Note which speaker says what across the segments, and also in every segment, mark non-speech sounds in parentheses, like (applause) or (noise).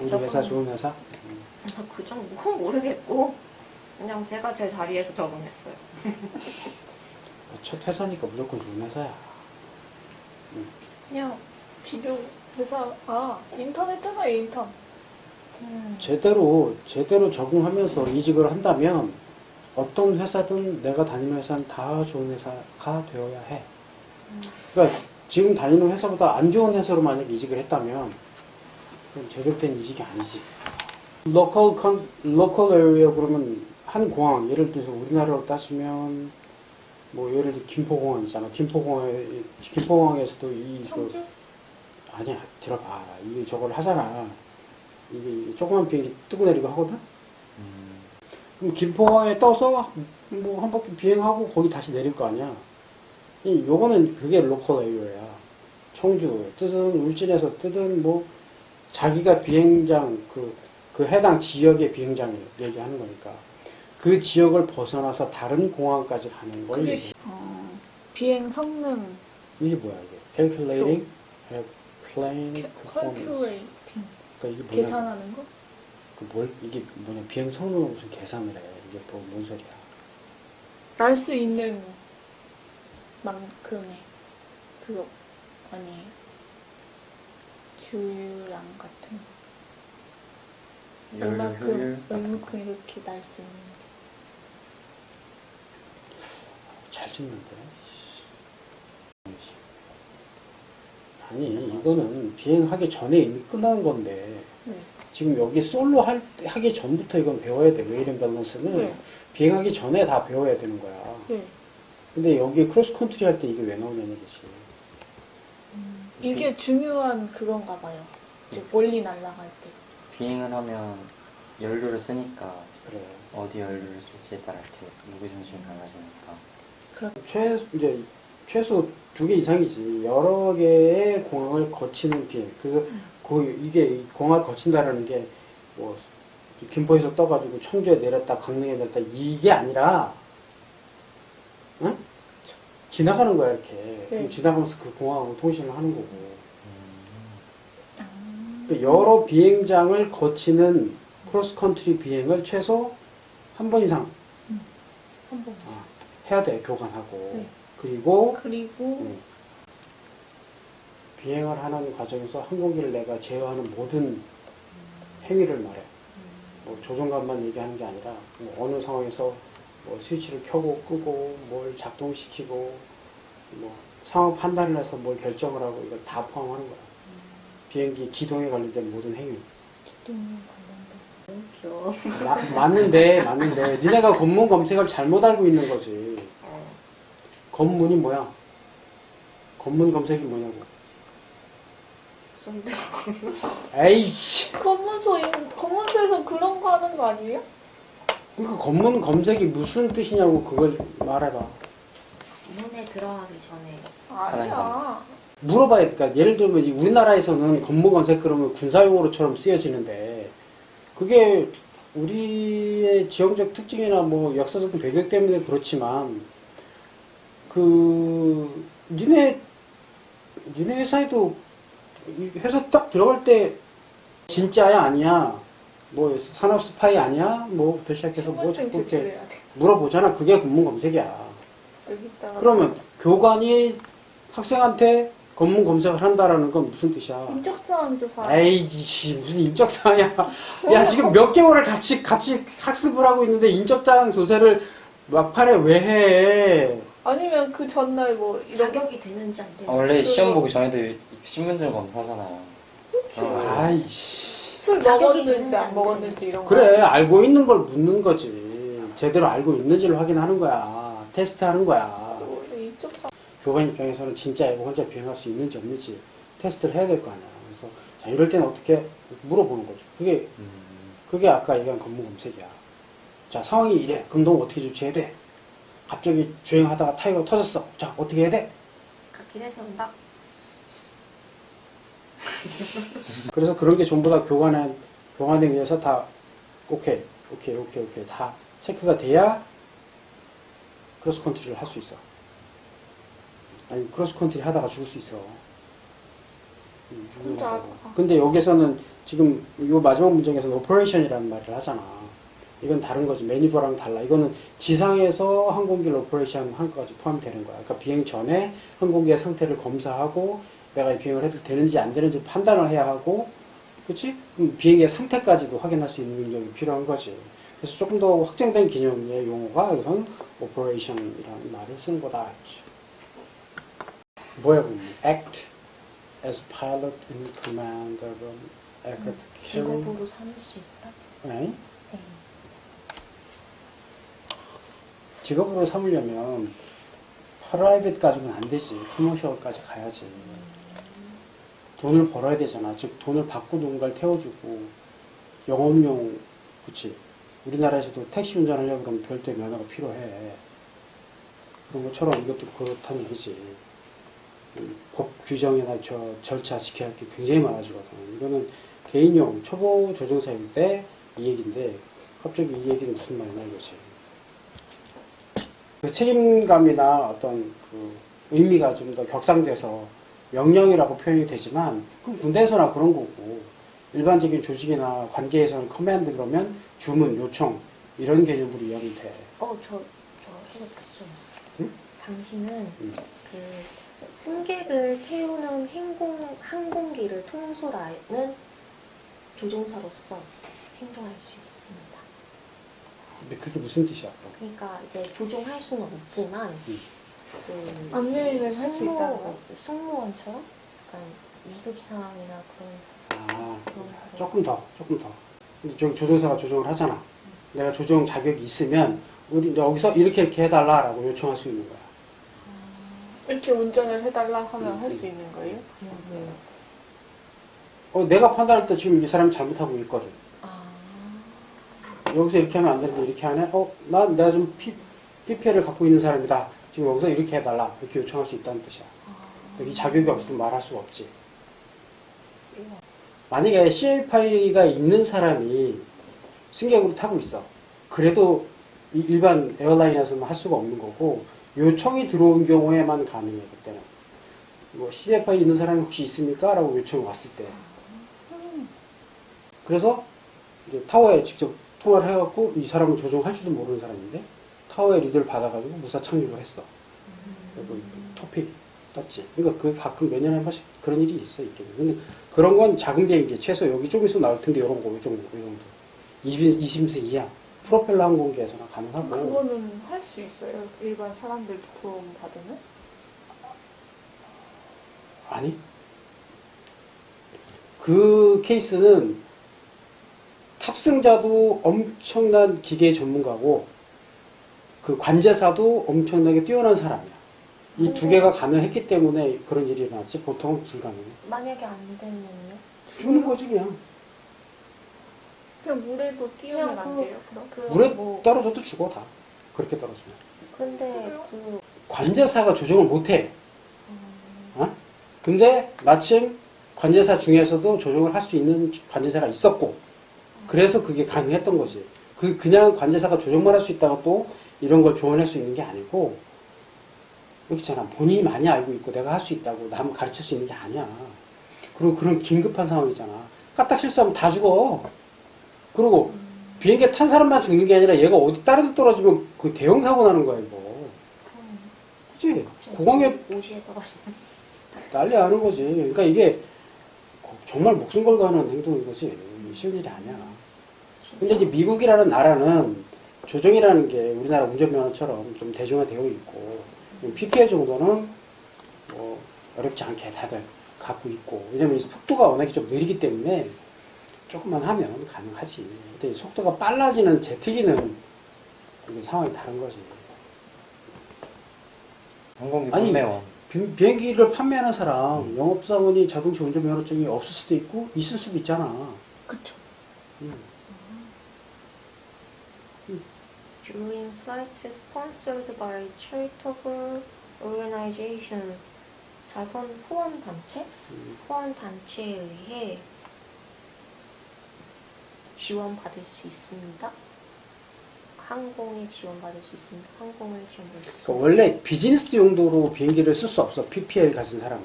Speaker 1: 우리. 회사 좋은 회사?
Speaker 2: 그 정도 모르겠고 그냥 제가 제 자리에서 적응했어요. (laughs)
Speaker 1: 첫 회사니까 무조건 좋은 회사야.
Speaker 3: 그냥 비교 회사 아 인턴 했잖아요 인턴
Speaker 1: 제대로 제대로 적응하면서 이직을 한다면 어떤 회사든 내가 다니는 회사는 다 좋은 회사가 되어야 해. 그러니까 지금 다니는 회사보다 안 좋은 회사로 만약 이직을 했다면 그건 제대로 된 이직이 아니지. 로컬 컨 로컬 에리어 그러면 한 공항 예를 들어서 우리나라로 따지면 뭐 예를 들어 김포공항 있잖아. 김포공항에 김포공항에서도 이 그,
Speaker 3: 청주?
Speaker 1: 아니야. 들어봐. 이게 저걸 하잖아. 이게 조그만 비행기 뜨고 내리고 하거든?
Speaker 4: 음,
Speaker 1: 그럼 김포항에 떠서 뭐 한 바퀴 비행하고 거기 다시 내릴 거 아니야. 이 요거는 그게 로컬 에이어야. 청주 뜨든 울진에서 뜨든 뭐 자기가 비행장 그, 그 해당 지역의 비행장을 얘기하는 거니까 그 지역을 벗어나서 다른 공항까지 가는 걸
Speaker 3: 그게
Speaker 1: 얘기해.
Speaker 3: 시- 어, 비행 성능.
Speaker 1: 이게 뭐야 이게? Calculating airplane performance. 그러니까 이게 뭐냐
Speaker 3: 계산하는 거?
Speaker 1: 그 뭘 이게 뭐냐 비행 성능을 무슨 계산을 해 이게 뭐, 뭔 소리야.
Speaker 3: 날 수 있는 만큼의 그거 아니에요 주유량 같은 거 얼마큼. 얼마큼 이렇게 날 수 있는지
Speaker 1: 잘 찍는데 아니 이거는 비행하기 전에 이미 끝난 건데
Speaker 3: 네.
Speaker 1: 지금 여기 솔로 할, 하기 전부터 이건 배워야 돼 웨이링 밸런스는
Speaker 3: 네.
Speaker 1: 비행하기 전에 다 배워야 되는 거야
Speaker 3: 네.
Speaker 1: 근데 여기 크로스 컨트리 할 때 이게 왜 나오냐는 얘기지
Speaker 3: 이게 중요한 그건가 봐요. 이제 멀리 날아갈 때.
Speaker 4: 비행을 하면 연료를 쓰니까
Speaker 1: 그래.
Speaker 4: 어디 연료를 쓸지에 따라 이렇게 무게 중심이 달라지니까.
Speaker 1: 최 이제 최소 두 개 이상이지. 여러 개의 공항을 거치는 비행. 그, 그 이게 공항을 거친다라는 게뭐 김포에서 떠가지고 청주에 내렸다 강릉에 내렸다 이게 아니라 응? 지나가는 거야 이렇게. 그럼 지나가면서 그 공항하고 통신을 하는 거고. 그 여러 비행장을 거치는 크로스 컨트리 비행을 최소 한 번 이상
Speaker 3: 한번
Speaker 1: 어, 해야 돼 교관하고.
Speaker 3: 네.
Speaker 1: 그리고
Speaker 3: 그리고
Speaker 1: 음. 비행을 하는 과정에서 항공기를 내가 제어하는 모든 행위를 말해. 뭐 조종관만 얘기하는 게 아니라 뭐 어느 상황에서 뭐 스위치를 켜고 끄고 뭘 작동시키고 뭐 상황 판단을 해서 뭘 결정을 하고 이걸 다 포함하는 거야. 비행기 기동에 관련된 모든 행위.
Speaker 3: 기동에 관련된
Speaker 2: 귀여워.
Speaker 1: 마- 맞는데 맞는데 니네가 검문 검색을 잘못 알고 있는 거지.
Speaker 2: 어,
Speaker 1: 검문이 뭐야? 검문 검색이 뭐냐고. 에이씨.
Speaker 3: 검문소 검문소에서 그런 거 하는 거 아니에요?
Speaker 1: 그러니까 검문 검색이 무슨 뜻이냐고 그걸 말해봐.
Speaker 2: 문에 들어가기 전에
Speaker 3: 아니야
Speaker 1: 물어봐야 돼. 그러니까 예를 들면 이 우리나라에서는 검문 검색 그러면 군사용어로처럼 쓰여지는데 그게 우리의 지형적 특징이나 뭐 역사적 배경 때문에 그렇지만 그 니네 니네 회사에도 이 회사 딱 들어갈 때 진짜야 아니야 뭐 산업 스파이 아니야 뭐부터 시작해서 뭐 자꾸 이렇게 물어보잖아 그게 검문 검색이야 그러면 교관이 학생한테 검문 검색을 한다라는 건 무슨 뜻이야?
Speaker 3: 인적사항 조사
Speaker 1: 에이씨 무슨 인적사항이야? (laughs) 야 지금 몇 개월을 같이 같이 학습을 하고 있는데 인적사항 조사를 막판에 왜 해?
Speaker 3: 아니면 그 전날 뭐 이런
Speaker 2: 자격이 되는지 안
Speaker 4: 아,
Speaker 2: 되는지
Speaker 4: 원래 시험 보기 전에도 신분증 검사잖아요. 어.
Speaker 1: 아이씨
Speaker 3: 술
Speaker 2: 자격이
Speaker 3: 먹었는지 안
Speaker 2: 안
Speaker 3: 먹었는지. 이런 거
Speaker 1: 그래 알고 있는 걸 묻는 거지 제대로 알고 있는지를 확인하는 거야 테스트하는 거야
Speaker 3: 원래
Speaker 1: 교관 입장에서는 진짜 애가 혼자 비행할 수 있는지 없는지 테스트를 해야 될 거 아니야 그래서 자 이럴 때는 어떻게 물어보는 거죠 그게
Speaker 4: 음,
Speaker 1: 그게 아까 얘기한 검문 검색이야. 자, 상황이 이래. 그럼 너 어떻게 조치해야 돼? 갑자기 주행하다가 타이어가 터졌어. 자, 어떻게 해야 돼?
Speaker 2: 갓길에 세운다. (laughs)
Speaker 1: 그래서 그런 게 전부 다 교관에, 교관에 의해서 다, 오케이, 오케이, 오케이, 오케이. 다 체크가 돼야 크로스 컨트리를 할 수 있어. 아니, 크로스 컨트리 하다가 죽을 수 있어. 음,
Speaker 3: 혼자.
Speaker 1: 근데 여기서는 지금 이 마지막 문장에서는 오퍼레이션이라는 말을 하잖아. 이건 다른 거지. 매니버랑 달라. 이거는 지상에서 항공기를 오퍼레이션 한 것까지 포함이 되는 거야. 그러니까 비행 전에 항공기의 상태를 검사하고 내가 이 비행을 해도 되는지 안 되는지 판단을 해야 하고 그치? 그럼 비행의 상태까지도 확인할 수 있는 능력이 필요한 거지. 그래서 조금 더 확장된 개념의 용어가 여기서는 operation이라는 말을 쓰는 거다. 뭐야 그럼? act as pilot in command of an aircraft carrying
Speaker 2: 직업으로 삼을 수 있다?
Speaker 1: 네?
Speaker 2: 네.
Speaker 1: 직업으로 삼으려면 프라이빗 가지고는 안 되지. 커머셜까지 가야지. 돈을 벌어야 되잖아. 즉 돈을 받고 누군가를 태워주고 영업용 그치. 우리나라에서도 택시 운전하려고 그러면 별도의 면허가 필요해. 그런 것처럼 이것도 그렇다는 얘기지. 음, 법 규정이나 저 절차 지켜야 할 게 굉장히 많아지거든. 이거는 개인용 초보 조종사일 때 이 얘기인데 갑자기 이 얘기는 무슨 말이냐 이거지. 그 책임감이나 어떤 그 의미가 좀 더 격상돼서 명령이라고 표현이 되지만 그럼 군대에서나 그런 거고 일반적인 조직이나 관계에서는 커맨드 그러면 주문, 요청 이런 개념으로 이해하면 돼.
Speaker 2: 어, 저, 저 해석했어요.
Speaker 1: 응?
Speaker 2: 당신은
Speaker 1: 음.
Speaker 2: 그 승객을 태우는 행공, 항공기를 통솔하는 조종사로서 행동할 수 있습니다.
Speaker 1: 근데 그게 무슨 뜻이야? 그럼?
Speaker 2: 그러니까 이제 조종할 수는 없지만
Speaker 1: 음.
Speaker 2: 그
Speaker 3: 안내를 할수
Speaker 2: 승무,
Speaker 3: 있다는 거.
Speaker 2: 승무원처럼 약간 위급 상황이나 그런
Speaker 1: 아,
Speaker 2: 그런
Speaker 1: 조금 더, 조금 더. 근데 저기 조종사가 조종을 하잖아. 내가 조종 자격이 있으면 우리 여기서 이렇게 이렇게 해달라라고 요청할 수 있는 거야.
Speaker 3: 이렇게 운전을 해달라 하면
Speaker 1: 음,
Speaker 3: 할수 있는 거예요?
Speaker 2: 왜
Speaker 1: 어, 내가 판단할 때 지금 이 사람이 잘못하고 있거든.
Speaker 2: 아,
Speaker 1: 여기서 이렇게 하면 안 되는데 이렇게 하네? 어, 난 내가 좀 피, PPL을 갖고 있는 사람이다. 지금 여기서 이렇게 해달라. 이렇게 요청할 수 있다는 뜻이야. 여기 자격이 없으면 말할 수가 없지. 만약에 CA파이가 있는 사람이 승객으로 타고 있어. 그래도 이- 일반 에어라인에서는 할 수가 없는 거고 요청이 들어온 경우에만 가능해 그때는. 뭐 CFI 있는 사람이 혹시 있습니까? 라고 요청이 왔을 때. 그래서 타워에 직접 통화를 해갖고 이 사람을 조종할지도 모르는 사람인데 타워에 리드를 받아가지고 무사 착륙을 했어. 그리고 토픽 떴지. 그러니까 그 가끔 몇 년에 한 번씩 그런 일이 있어 이게. 근데 그런 건 작은 비행기 최소 여기 좀 있으면 나올 텐데 이런 거, 이 정도, 이 정도. 20, 20세 이하 프로펠러 항공기에서나 가능하고.
Speaker 3: 그거는 할 수 있어요? 일반 사람들 도움 받으면?
Speaker 1: 아니. 그 케이스는 탑승자도 엄청난 기계 전문가고 그 관제사도 엄청나게 뛰어난 사람이야. 이 두 개가 가능했기 때문에 그런 일이 일어났지 보통은 불가능해.
Speaker 2: 만약에 안 되면요?
Speaker 1: 죽는 거지 그냥.
Speaker 3: 그냥 물에도
Speaker 2: 그냥
Speaker 3: 안
Speaker 2: 그-
Speaker 3: 돼요? 그럼?
Speaker 2: 그
Speaker 1: 물에
Speaker 2: 뭐
Speaker 1: 떨어져도 죽어 다. 그렇게 떨어지면.
Speaker 2: 근데 그
Speaker 1: 관제사가 조정을 못해. 어? 근데 마침 관제사 중에서도 조정을 할 수 있는 관제사가 있었고, 그래서 그게 가능했던 거지. 그 그냥 관제사가 조정만 할 수 있다고 또 이런 걸 조언할 수 있는 게 아니고, 있잖아. 본인이 많이 알고 있고 내가 할 수 있다고 남 가르칠 수 있는 게 아니야. 그리고 그런 긴급한 상황이잖아. 까딱 실수하면 다 죽어. 그리고 비행기에 탄 사람만 죽는 게 아니라 얘가 어디 다른 데 떨어지면 그 대형 사고 나는 거야, 이거. 그치?
Speaker 2: 떨어지는
Speaker 1: 난리 나는 거지. 그러니까 이게 거- 정말 목숨 걸고 하는 행동인 거지. 쉬운 일이 아니야. 근데 이제 미국이라는 나라는 조정이라는 게 우리나라 운전면허처럼 좀 대중화되어 있고 PPL 정도는 뭐 어렵지 않게 다들 갖고 있고 왜냐면 이 속도가 워낙에 좀 느리기 때문에 조금만 하면 가능하지. 근데 속도가 빨라지는 제트기는 이게 상황이 다른 거지.
Speaker 4: 항공기
Speaker 1: 아니,
Speaker 4: 판매원.
Speaker 1: 비, 비행기를 판매하는 사람 영업사원이 자동차 운전면허증이 없을 수도 있고 있을 수도 있잖아.
Speaker 3: 그쵸.
Speaker 1: 음.
Speaker 2: During flights sponsored by charitable organization 자선 후원 단체
Speaker 1: 음.
Speaker 2: 후원 단체에 의해 지원받을 수 있습니다. 항공에 지원받을 수 있습니다. 항공을 지원받을 수
Speaker 1: 그러니까
Speaker 2: 있습니다.
Speaker 1: 원래 비즈니스 용도로 비행기를 쓸 수 없어. PPL 가진 사람은.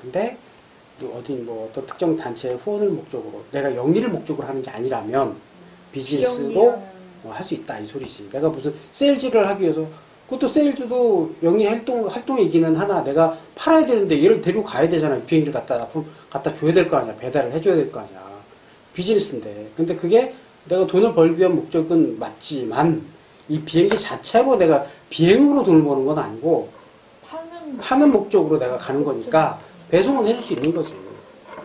Speaker 1: 근데 어디 뭐 어떤 특정 단체의 후원을 목적으로 내가 영리를 목적으로 하는 게 아니라면 비즈니스도
Speaker 3: 비영리라는
Speaker 1: 할수 있다 이 소리지. 내가 무슨 세일즈를 하기 위해서 그것도 세일즈도 영리 활동 활동이기는 하나 내가 팔아야 되는데 얘를 데리고 가야 되잖아. 비행기를 갖다 갖다 줘야 될 거 아니야. 배달을 해줘야 될 거 아니야. 비즈니스인데. 근데 그게 내가 돈을 벌기 위한 목적은 맞지만 이 비행기 자체로 내가 비행으로 돈을 버는 건 아니고
Speaker 3: 파는
Speaker 1: 파는 목적으로 내가 가는 거니까 배송은 해줄 수 있는 거지.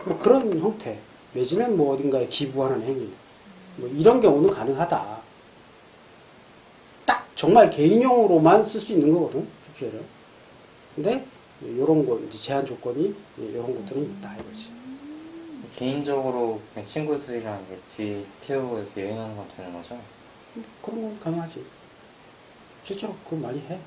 Speaker 1: 뭐 그런 형태. 내지는 뭐 어딘가에 기부하는 행위. 뭐 이런 경우는 가능하다. 딱 정말 개인용으로만 쓸 수 있는 거거든. PPL은. 근데 이런 거 이제 제한 조건이 이런 것들은 있다 이거지.
Speaker 4: 개인적으로 그냥 친구들이랑 이렇게 뒤에 태우고 이렇게 여행하는 건 되는 거죠?
Speaker 1: 그런 건 가능하지. 실제로 그거 많이 해.